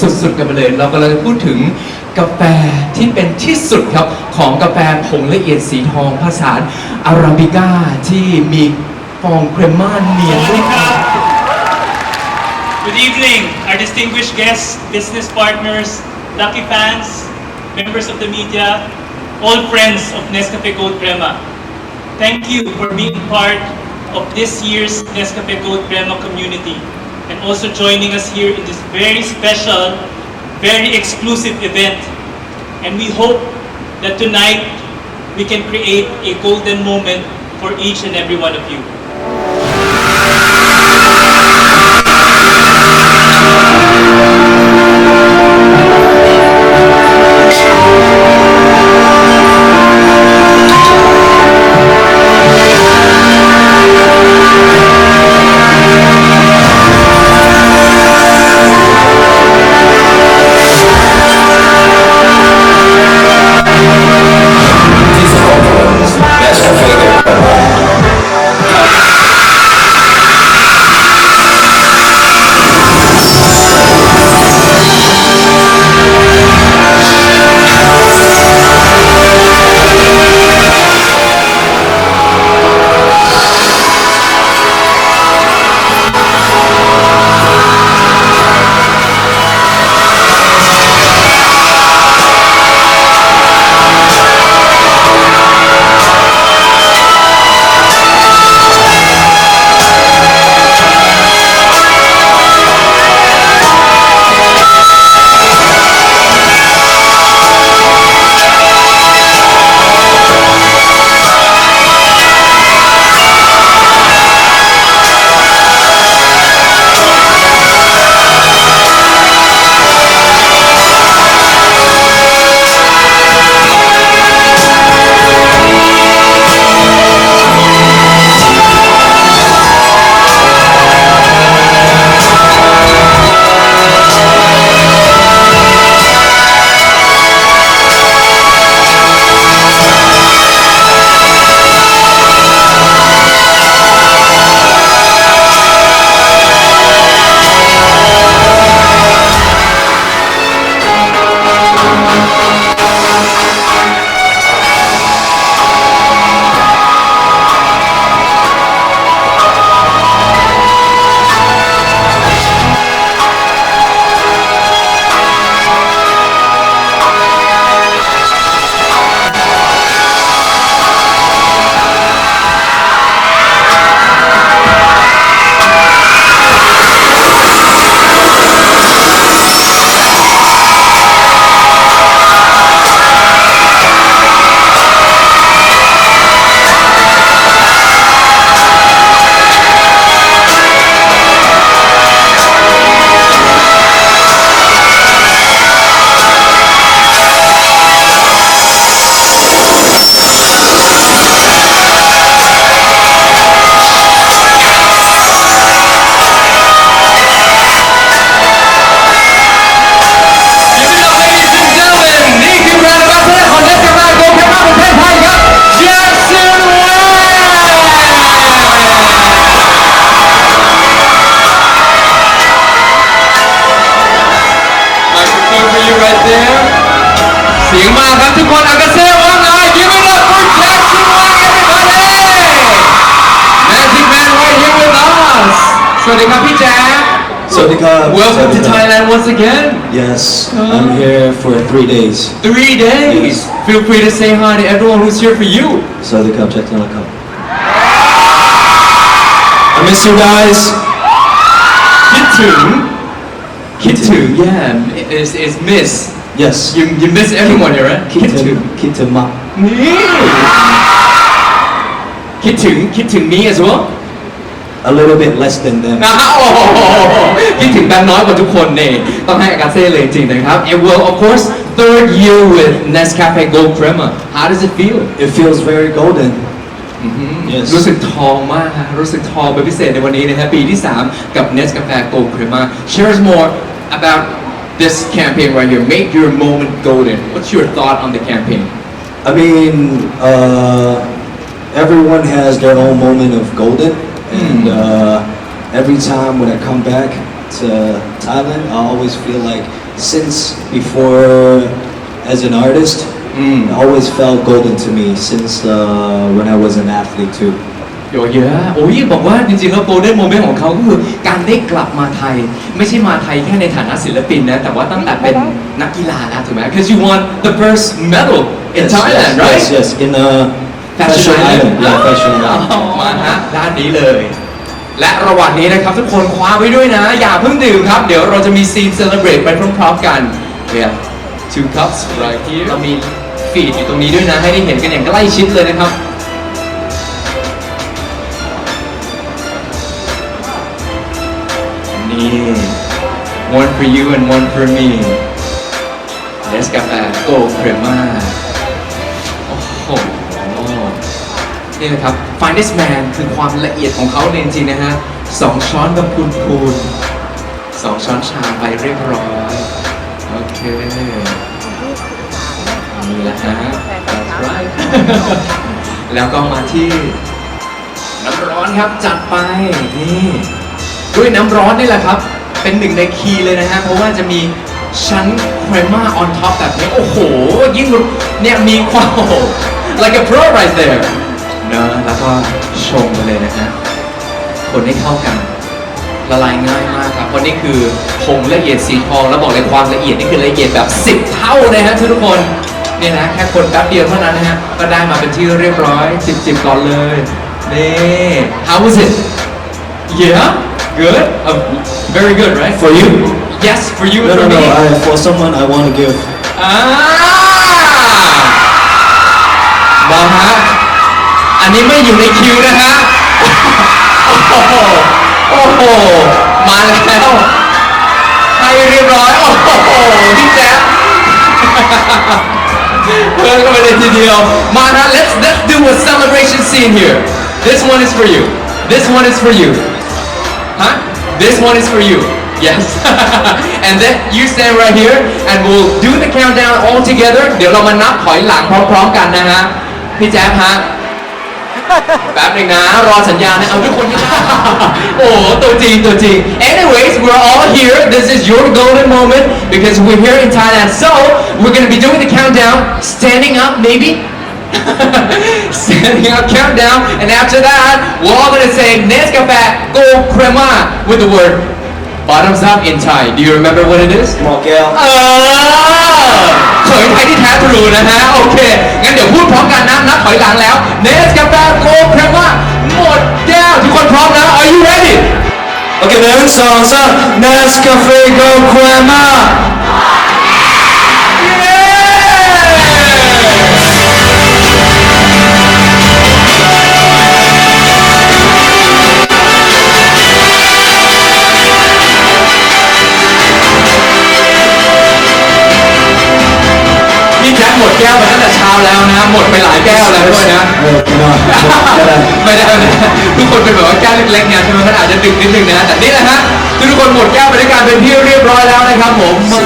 สุดๆกันไปเลย เรากำลังจะพูดถึงกาแฟที่เป็นที่สุดครับ ของกาแฟผงละเอียดสีทองผสานอาราบิก้าที่มีฟองเครมม่าเนียนด้วยครับ Good evening, our distinguished guests, business partners, lucky fans, members of the media, all friends of Nescafe Gold Crema. Thank you for being part of this year's Nescafe Gold Crema community and also joining us here in this very special, very exclusive event. And we hope that tonight we can create a golden moment for each and every one of you. พี่แจ๊ค Sawadee-krap. Welcome to Sawadee-krap. Thailand once again Yes, I'm here for three days. Three days. Feel free to say hi to everyone who's here for you. Sawadee-krap, Jack-Tanaka. I miss you guys. คิดถึง คิดถึง yeah is is miss Yes. you you miss everyone here right คิดถึง Kitem, Kitema. นี่คิดถึงคิดถึง me as well A little bit less than them. นะโอ้โหคิดถึงแบงค์น้อยกว่าทุกคนเนี่ยต้องให้อากาเซ่เลยจริงๆนะครับ and well of course third year with Nescafe Gold Crema how does it feel It feels very golden. Yes. รู้สึกทองมากฮะรู้สึกทองเป็นพิเศษในวันนี้นะฮะปีที่ 3 กับ Nest Cafe Gold Crema share us more about this campaign right here make your moment golden what's your thought on the campaign I mean, uh, everyone has their own moment of golden, and uh, every time when I come back to Thailand, I always feel like since before as an artist, Mm. it always felt golden to me since uh, when I was an athlete too. โยเยอะโอ้ยบอกว่าจริงๆแล้วโกลเด้นโมเมนต์ของเขาก็คือการได้กลับมาไทย ไม่ใช่มาไทยแค่ในฐานะศิลปินนะ แต่ว่าตั้งแต่เป็นนักกีฬาแล้วถูกไหม because you won the first medal in Yes, Thailand yes, right yes, yes, in uh, Fashion Fashion Island Island. Yeah, Fashion อ๋อ Island. มาฮะด้านนี้เลย และระหว่างนี้นะครับทุกคนคว้าไว้ด้วยนะ อย่าเพิ่งดื่มครับ เดี๋ยวเราจะมีซีนเซเลบรตไปพร้อมๆกัน yeah two cups right here เรามีฟีดอยู่ตรงนี้ด้วยนะ ให้ได้เห็นกันอย่างใกล้ชิดเลยนะครับ นี่ one for you and one for me เนสกาแฟโกเครม่าโอ้โห นี่นะครับ finest man คือความละเอียดของเขาเนี่ยจริงๆนะฮะสองช้อนกับพูนพูนสองช้อนชาไปเรียบร้อย โอเคนี่แหละฮะ That's right แล้วก็มาที่น้ำร้อนครับจัดไปนี่ด้วยน้ำร้อนนี่แหละครับ เป็นหนึ่งในคีย์เลยนะฮะ เพราะว่าจะมีชั้นเครม่า on top แบบนี้ โอ้โห ยิ่งเนี่ยมีความโอ้โห like a pro right there เนอะแล้วก็ชงไปเลยนะฮะคนให้เข้ากัน ละลายง่ายมากครับเพราะนี่คือผงละเอียดสีทองแล้วบอกเลยความละเอียดนี่คือละเอียดแบบ 10 เท่าเลยฮะทุกคนเนี่ยนะแค่คนแป๊บเดียวเท่านั้นนะฮะก็ได้มาเป็นที่เรียบร้อยจิบๆก่อนเลยนี่ how was it yeah good Uh, very good right For you? yes for you No, and no, for no. me I, for someone I want to give. อ่ อันนี้ไม่อยู่ในคิวนะฮะ โอ้โห โอ้โห มาแล้ว ให้เรียบร้อย โอ้โห พี่แจ๊คเพิ่มเข้าไปเลยทีเดียว มานะ let's let's do a celebration scene here this one is for you this one is for you Huh? This one is for you. Yes. and then you stand right here and we'll do the countdown all together. เดี๋ยวเรามานับถอยหลังพร้อมๆกันนะฮะ พี่แจ๊บฮะ แป๊บหนึงนะ รอสัญญาณนะ เอาทุกคนที่ โอ้โหตัวจริงตัวจริง anyways we're all here this is your golden moment because we're here in Thailand so we're gonna be doing the countdown standing up maybe standing up countdown and after that we're all gonna say Nescafe Go Crema with the word bottoms up in Thai do you remember what it is หมอแก้วเออเขยไทยที่แท้ทรูนะฮะ โอเค งั้นเดี๋ยวพูดพร้อมกันนะนับถอยหลังแล้ว เนสกาแฟโกเครม่าหมดแก้ว ทุกคนพร้อมนะ Are you ready โอเคหนึ่งสองสาม Nescafe Go Crema พี่ แต่เช้าแล้วนะ หมดไปหลายแก้วแล้วด้วยนะ เออไม่ได้ไม่ได้ไม่ได้ไม่ได้ทุกคนเป็นแบบว่าแก้วเล็กๆเนี่ยใช่ไหมมันอาจจะดึกนิดนึงนะ แต่นี่แหละฮะทุกคนหมดแก้วไปด้วยกันเป็นที่เรียบร้อยแล้วนะครับผมมา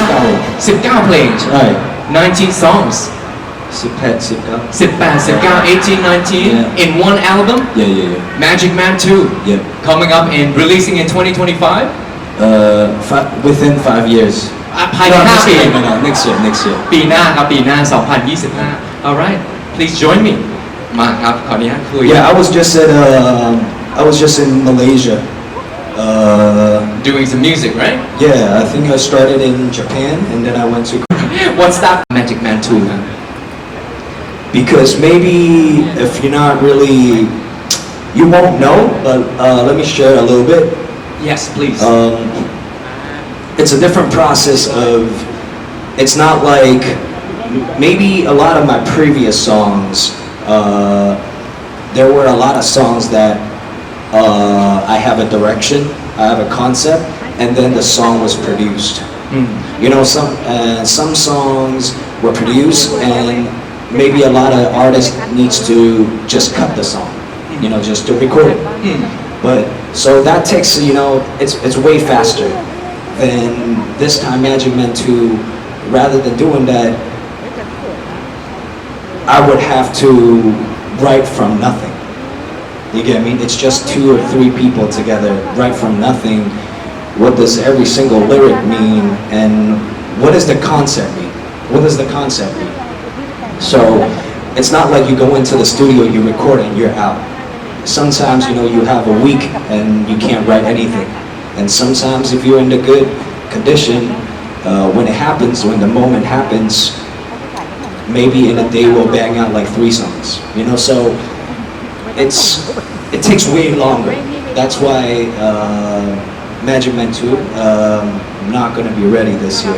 19 เพลงใช่19 songs สิบแปดสิบเก้า18 19 18 19 in one album yeah yeah yeah Magic Man 2 yeah coming up and releasing in 2025 uh fi- within five years อะภายใน No, ห้า next ปี year, no, no, next year next year ปีหน้าครับปีหน้า 2025 alright please join me มาครับขออนุญาตคุย yeah I was just at uh I was just in Malaysia uh doing some music right yeah I think I started in Japan and then I went to what's that Magic Man 2ครับ because maybe if you're not really you won't know but uh, let me share a little bit yes please um, it's a different process of it's not like maybe a lot of my previous songs uh, there were a lot of songs that uh, I have a direction I have a concept and then the song was produced Hmm. you know some uh, some songs were produced and maybe a lot of artists needs to just cut the song you know just to record it Hmm. but so that takes you know it's it's way faster than this time Magic Man 2 rather than doing that I would have to write from nothing you get me it's just two or three people together right from nothing what does every single lyric mean and what does the concept mean? What does the concept mean? So it's not like you go into the studio, you record and you're out. Sometimes you know you have a week and you can't write anything, and sometimes if you're in the good condition, uh, when it happens, when the moment happens, maybe in a day we'll bang out like three songs. You know, so it's it takes way longer. That's why uh, Magic Man 2 um, not gonna be ready this year.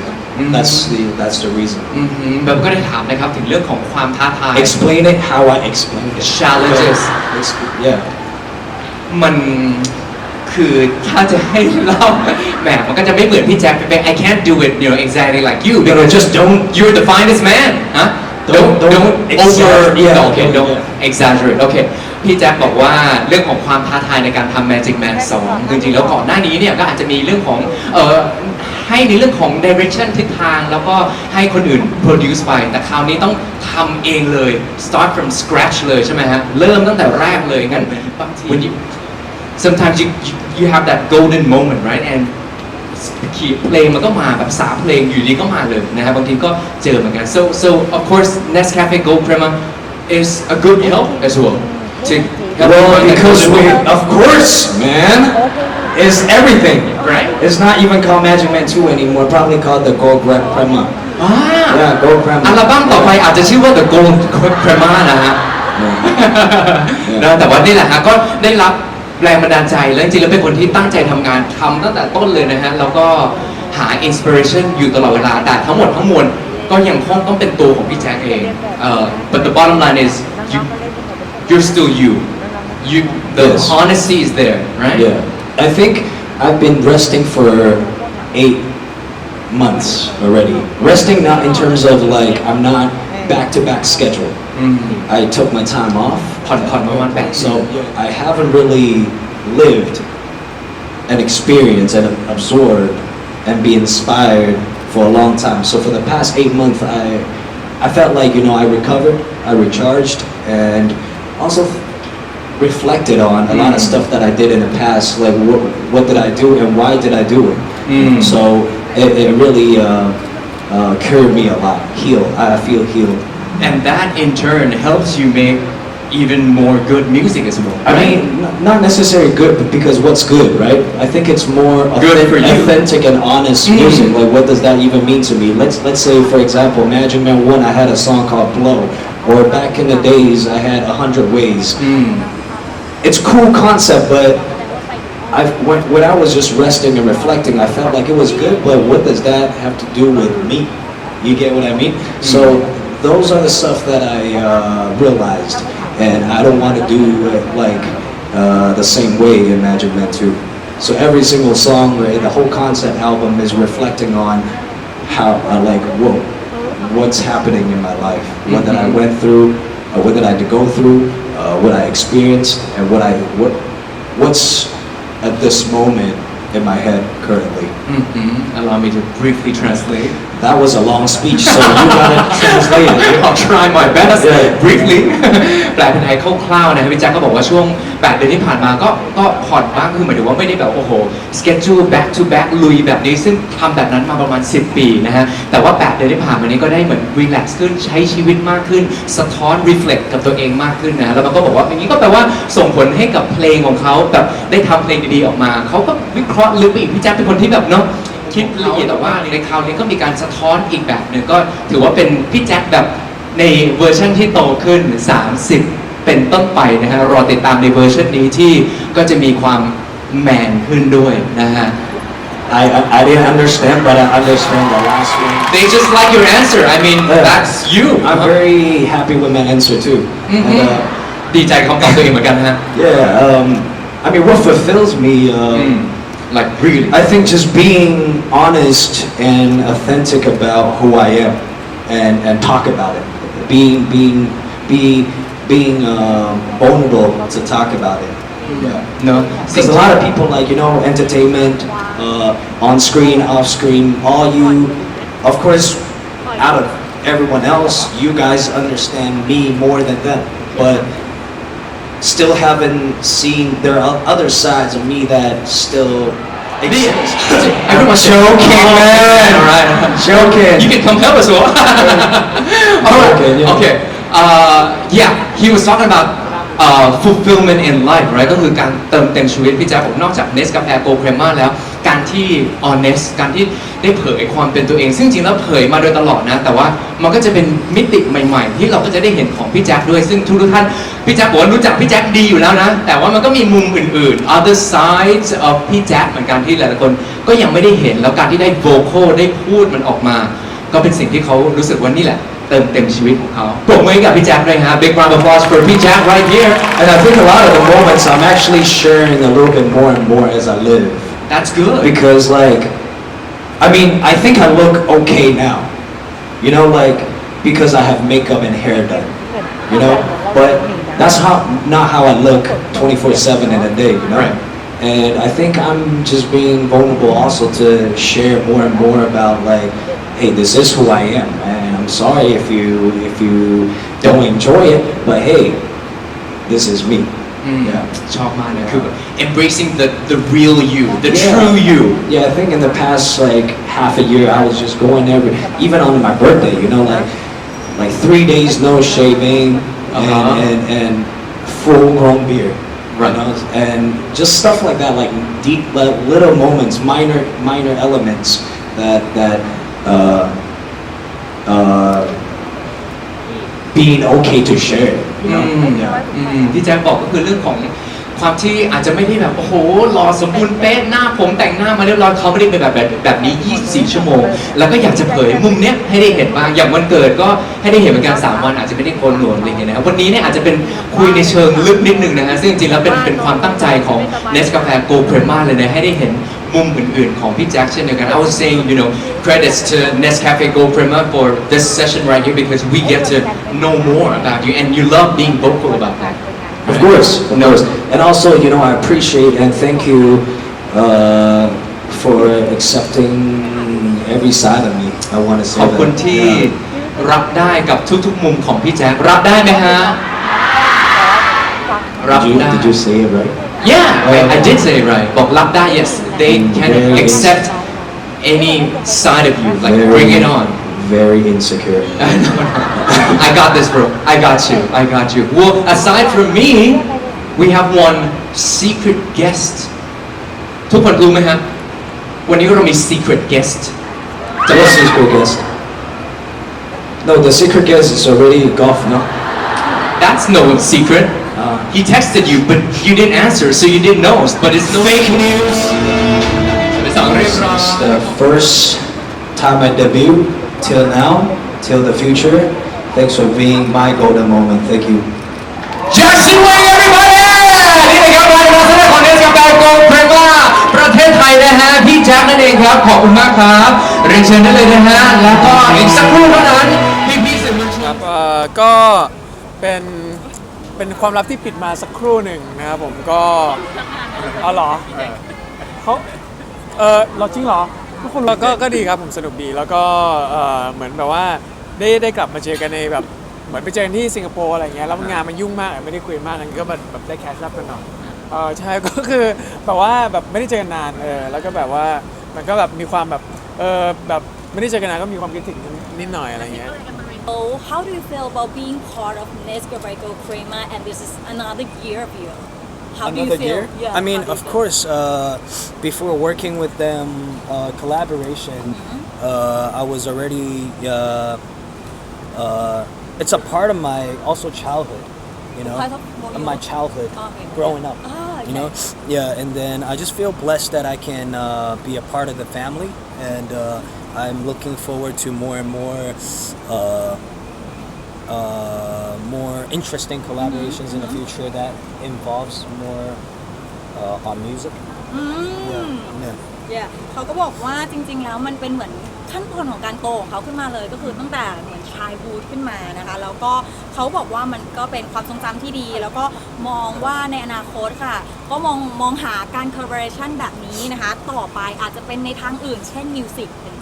That's the that's the reason. อือหือแบบก็ได้ถามนะครับถึงเรื่องของความท้าทาย Explain it how I explained it. Challenges. Yeah. มัน คือถ้าจะให้เล่าแหมมันก็จะไม่เหมือนพี่แจ็คพี่เป๊ก I can't do it you know exactly like you No, no, because just don't- you're the finest man ฮะ Don't- don't don't don't over exaggerate. Yeah, no, okay okay, don't yeah. exaggerate โอเคพี่แจ็คบอกว่าเรื่องของความท้าทายในการทำ Magic Man 2คือจริงๆแล้วก่อนหน้านี้เนี่ยก็อาจจะมีเรื่องของเอ่อให้ในเรื่องของ direction ทิศทาง แล้วก็ให้คนอื่น produce ไป แต่คราวนี้ต้องทำเองเลย start from scratch เลยใช่ไหมฮะ เริ่มตั้งแต่แรกเลยงั้นบางที when you sometimes you, you you have that golden moment right and ขีเพลงมันก็มาแบบสามเพลงอยู่ดีก็มาเลยนะฮะบางทีก็เจอเหมือนกัน so so of course Nescafe Gold Crema is a good help as well to help you Well, run that because golden we, moment. of course, man, is everything. Right. It's not even called Magic Man 2 anymore. Probably called the Gold Grab Prema. อ่า Yeah, Gold Prema. อัลบั้มต่อไปอาจจะชื่อว่า The Gold Crema นะฮะ นะแต่ว่านี่แหละฮะก็ได้รับ แรงบันดาลใจแล้วจริงๆแล้วเป็นคนที่ตั้งใจทำงานทำตั้งแต่ต้นเลยนะฮะ แล้วก็หาอินสปิเรชันอยู่ตลอดเวลา แต่ทั้งหมดทั้งมวลก็ยังคงต้องเป็นตัวของพี่แจ็คเองเอ่อ but the bottom line is you you're still you you the Yes. honesty is there right Yeah. I think I've been resting for eight months already. Resting not in terms of like I'm not back to back schedule. อืม I took my time off. ผ่อนผ่อนประมาณแปด So I haven't really lived and experienced and absorbed and be inspired for a long time. So for the past eight months, I I felt like you know I recovered, I recharged, and also reflected on a lot of Mm. stuff that I did in the past. Like what what did I do and why did I do it? Mm. So it, it really uh, uh, cured me a lot. Healed. I feel healed. and that in turn helps you make even more good music as well I mean, not necessarily good, but because what's good, right? I think it's more authentic, authentic and honest Mm. music. Like, what does that even mean to me? Let's let's say, for example, Magic Man One, I had a song called Blow, or back in the days, I had a hundred ways. อืม It's cool concept, but I when, when I was just resting and reflecting, I felt like it was good, but what does that have to do with me? You get what I mean? So those are the stuff that I uh, realized, and I don't want to do it like uh, the same way in Magic Man 2. So every single song, right, the whole concept album is reflecting on how, uh, like, whoa, what's happening in my life, what that I Mhm. went through, uh, what did I had to go through, uh, what I experienced, and what I what what's at this moment in my head currently. Mhm. allow me to briefly translate That was a long speech, so you gotta translate it. I'll try my best Yeah. briefly แปลเป็นไทยคร่าวๆนะครับพี่แจ็คก็บอกว่าช่วง 8 เดือนที่ผ่านมาก็ก็ผ่อนบ้างคือหมายถึงว่าไม่ได้แบบโอ้โห schedule back to back ลุยแบบนี้ซึ่งทำแบบนั้นมาประมาณ 10 ปีนะฮะ แต่ว่า 8 เดือนที่ผ่านมานี้ก็ได้เหมือน relax ขึ้นใช้ชีวิตมากขึ้น สะท้อน reflect กับตัวเองมากขึ้นนะแล้วมันก็บอกว่าอย่างนี้ก็แปลว่าส่งผลให้กับเพลงของเขาแบบได้ทำเพลงดีๆออกมาเขาก็วิเคราะห์ลึกไปอีกพี่แจ็คเป็นคนที่แบบเนาะ คิดละเอียดแต่ว่าในคราวนี้ก็มีการสะท้อนอีกแบบหนึ่งก็ถือว่าเป็นพี่แจ็คแบบในเวอร์ชันที่โตขึ้น 30 เป็นต้นไปนะฮะรอติดตามในเวอร์ชันนี้ที่ก็จะมีความแมนขึ้นด้วยนะฮะ I, I I didn't understand, but I understand the last one. They just like your answer I mean Yeah. that's you I'm very happy with my answer too. อือฮึ And, uh, ดีใจเขาตอบตัวเองเหมือนกันนะฮะ yeah, um, I mean, what fulfills me. Uh, อืม like really? I think just being honest and authentic about who I am, and and talk about it. Being being be being um, vulnerable to talk about it. Mm-hmm. Yeah. No. Because a lot of people like you know entertainment, uh, on screen, off screen, all you, of course, out of everyone else, you guys understand me more than them. But still haven't seen there are other sides of me that still I'm joking, man. Alright. Joking. You can come help us, well. Alright. Okay, yeah. Okay. Uh, yeah, he was talking about uh, fulfillment in life, right? ก็คือการเติมเต็มชีวิตพี่แจ๊คบอกนอกจากเนสกาแฟโกล c ครมาแล้ว การที่ honest การที่ได้เผยความเป็นตัวเอง ซึ่งจริงแล้วเผยมาโดยตลอดนะ แต่ว่ามันก็จะเป็นมิติใหม่ ๆ ที่เราก็จะได้เห็นของพี่แจ๊คด้วย ซึ่งทุกท่านพี่แจ๊คบอกว่ารู้จักพี่แจ๊คดีอยู่แล้วนะ แต่ว่ามันก็มีมุมอื่นๆ other sides of พี่แจ๊คเหมือนกันที่หลายๆคน ก็ยังไม่ได้เห็น แล้วการที่ได้ vocal ได้พูดมันออกมา ก็เป็นสิ่งที่เขารู้สึกว่านี่แหละเติมเต็มชีวิตของเขาปรบมือกับพี่แจ๊คด้วยฮะ big round of applause for พี่แจ๊ค right here And I think a lot of the moments I'm actually sharing a little bit more and more as I live. That's good Because like, I mean, I think I look okay now. You know, like because I have makeup and hair done. You know, but that's how not how I look 24/7 in a day. You know. Right. And I think I'm just being vulnerable also to share more and more about like, hey, this is who I am, and I'm sorry if you if you don't enjoy it, but hey, this is me. อืม Yeah. ชอบมากเลยคือแบบ embracing the the real you the Yeah. true you Yeah, I think in the past like half a year, I was just going every, even on my birthday, you know, like like three days no shaving and Uh-huh. and, and full grown beard, Right. You know, and just stuff like that, like deep li- little moments, minor minor elements that that uh, uh, being okay to share. ที่แจ๊คบอกก็คือเรื่องของความที่อาจจะไม่ได้แบบโอ้โหหล่อสมบูรณ์เป๊ะหน้าผมแต่งหน้ามาเรียบร้อยเขาไม่ได้เป็นแบบแบบแบบนี้ 24 ชั่วโมง แล้วก็อยากจะเผยมุมเนี้ยให้ได้เห็นบ้างอย่างวันเกิดก็ให้ได้เห็นเหมือนกัน3วันอาจจะไม่ได้โกนหนวดอะไรอย่างเงี้ยนะครับวันนี้เนี่ยอาจจะเป็นคุยในเชิงลึกนิดนึงนะฮะซึ่งจริงๆแล้วเป็นเป็นความตั้งใจของ Nescafe Gold Crema เลยนะให้ได้เห็น มุมอื่นๆของพี่แจ็คเช่นเดียวกัน I was saying you know credits to Nescafe Gold Crema for this session right here because we get to know more about you and you love being vocal about that Of course, of No. course. And also, you know, I appreciate and thank you uh, for accepting every side of me. I want to say ขอบคุณ that. ที่ Yeah. รับได้กับทุกๆมุมของพี่แจ็ครับได้ไหมฮะ รับ Did you, ได้ did you say it right? Yeah I, I did say it right บอกรับได้ yes they can Very- accept any side of you like Very- bring it on Very insecure. no, no. I got this bro I got you I got you well aside from me we have one secret guest ทุกคนรู้ไหมฮะวันนี้เรามี secret guest What secret guest? No, the secret guest is already golf, no? That's no secret. Uh, He texted you, but you didn't answer, so you didn't know. But it's no fake news. เป็นสองเรียบร้อย It's the first time I debut till now, till the future. Thanks for being my golden moment. Thank you. Jackson Wang everybody นี่นะครับรายการแสดงของเนสกาแฟโกลด์เพรมาประเทศไทยนะฮะพี่แจ็คนั่นเองครับขอบคุณมากครับเรียนเชิญได้เลยนะฮะแล้วก็อีกสักครู่เท่านั้นพี่พี่ๆสื่อมวลชคนรับเอ่อก็เป็น เป็นความลับที่ปิดมาสักครู่หนึ่งนะครับผมก็เอาเหรอเขาเออเราจริงเหรอทุกคนก็ก็ดีครับผมสนุกดีแล้วก็เออเหมือนแบบว่าได้ได้กลับมาเจอกันในแบบเหมือนไปเจอกันที่สิงคโปร์อะไรเงี้ยแล้วงานมันยุ่งมากไม่ได้คุยมากกันก็แบบแบบได้แคชรับกันหน่อยเออใช่ก็คือแบบว่าแบบไม่ได้เจอกันนานเออแล้วก็แบบว่ามันก็แบบมีความแบบเออแบบไม่ได้เจอกันนานก็มีความคิดถึงนิดหน่อยอะไรเงี้ย So how do you feel about being part of Nescafe Gold Crema and this is another year of you? How do you another feel? year? Yeah, I mean, how do you of feel? course, uh, before working with them, uh, collaboration, uh, I was already. Uh, uh, it's a part of my also childhood, you know, of my childhood, Okay. growing up. Ah, You know, yeah, and then I just feel blessed that I can uh, be a part of the family, and uh, I'm looking forward to more and more. Uh, uh, more interesting collaborations in the future that involves more uh, on music. Yeah, yeah. Yeah เขาก็บอกว่าจริง ๆ แล้วมันเป็นเหมือนขั้นตอนของการโตของเขาขึ้นมาเลยก็คือตั้งแต่เหมือนชายบูธขึ้นมานะคะแล้วก็เขาบอกว่ามันก็เป็นความทรงจำที่ดี แล้วก็มองว่าในอนาคตค่ะ ก็มองมองหาการ collaboration แบบนี้นะคะ ต่อไปอาจจะเป็นในทางอื่น เช่นมิวสิกเป็น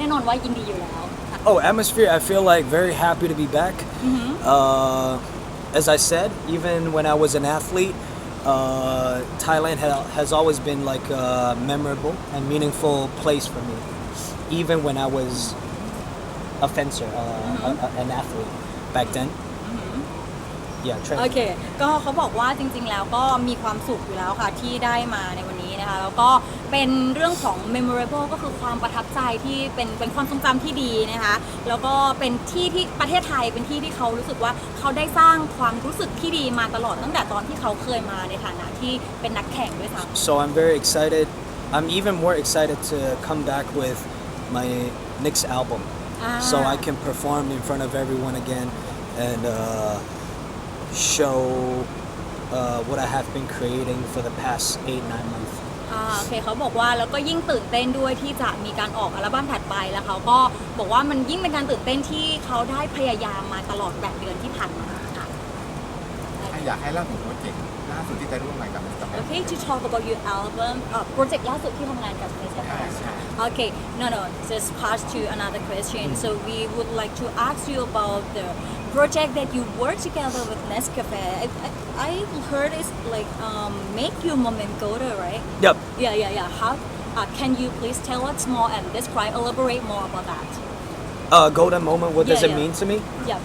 แน่นอนว่ายินดีอยู่แล้วค่ะ Oh, atmosphere! I feel like very happy to be back. Uh, as I said, even when I was an athlete, uh, Thailand ha- has always been like a memorable and meaningful place for me, even when I was a fencer, uh, a- a- an athlete back then. Yeah, โอ train. เค ก็เขาบอกว่าจริงๆ แล้วก็มีความสุขอยู่แล้วค่ะที่ได้มาในวันนี้นะคะ แล้วก็ เป็นเรื่องของ memorable ก็คือความประทับใจที่เป็นเป็นความทรงจำที่ดีนะคะ แล้วก็เป็นที่ที่ประเทศไทยเป็นที่ที่เขารู้สึกว่าเขาได้สร้างความรู้สึกที่ดีมาตลอดตั้งแต่ตอนที่เขาเคยมาในฐานะที่เป็นนักแข่งด้วยซ้ำ So I'm very excited. I'm even more excited to come back with my next album, so I can perform in front of everyone again and uh, show uh, what I have been creating for the past eight nine months. อ่าโอเคเขาบอกว่าแล้วก็ยิ่งตื่นเต้นด้วยที่จะมีการออกอัลบั้มถัดไปแล้วเขาก็บอกว่ามันยิ่งเป็นการตื่นเต้นที่เขาได้พยายามมาตลอดแบบเดือนที่ผ่านมาค่ะ อยากให้เล่าถึงโปรเจกต์ล่าสุดที่จะร่วมงานกับมิสเตอร์แมน Okay to talk about your album เอ่อโปรเจกต์ล่าสุดที่ทำงานกับ Mr. ใช่ Fast ใช่ Okay no no just pass to another question so we would like to ask you about the project that you work together with Nescafe I, I, I heard it's like um, make your moment golden right Yep. Yeah, yeah, yeah. How uh, can you please tell us more and describe, elaborate more about that? Uh, golden moment. What does it yeah. mean to me? Yeah.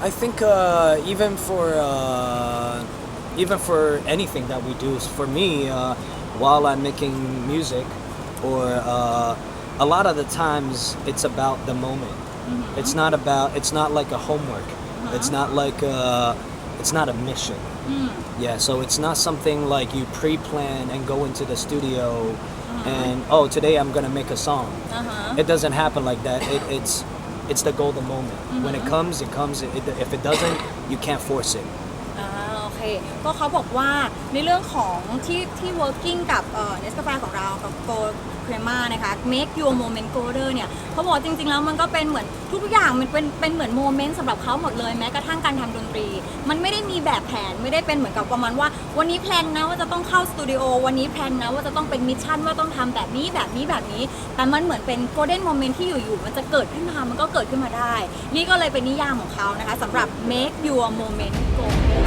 I think uh, even for uh, even for anything that we do, for me, uh, while I'm making music, or uh, a lot of the times it's about the moment. It's not about. It's not like a homework. Uh-huh. It's not like a, It's not a mission. Hmm. Yeah, so it's not something like you pre-plan and go into the studio uh-huh. and oh today I'm gonna make a song. Uh-huh. It doesn't happen like that. It, it's it's the golden moment. When it mm-hmm. comes, it comes. It, if it doesn't, you can't force it. เคก็เขาบอกว่าในเรื่องของที่ที่ working กับเอ่อเนสกาแฟของเรากับโกเครมานะคะ make your moment golden เนี่ยเขาบอกจริง ๆ แล้วมันก็เป็นเหมือนทุกๆอย่างมันเป็นเป็นเหมือนโมเมนต์สำหรับเขาหมดเลยแม้กระทั่งการทำดนตรี มันไม่ได้มีแบบแผนไม่ได้เป็นเหมือนกับประมาณว่า วันนี้แพลนนะว่าจะต้องเข้าสตูดิโอวันนี้แพลนนะว่าจะต้องเป็นมิชชั่นว่าต้องทำแบบนี้แบบนี้แบบนี้ แต่มันเหมือนเป็น golden moment ที่อยู่ๆมันจะเกิดขึ้นมามันก็เกิดขึ้นมาได้ นี่ก็เลยเป็นนิยามของเขานะคะสำหรับ make your moment golden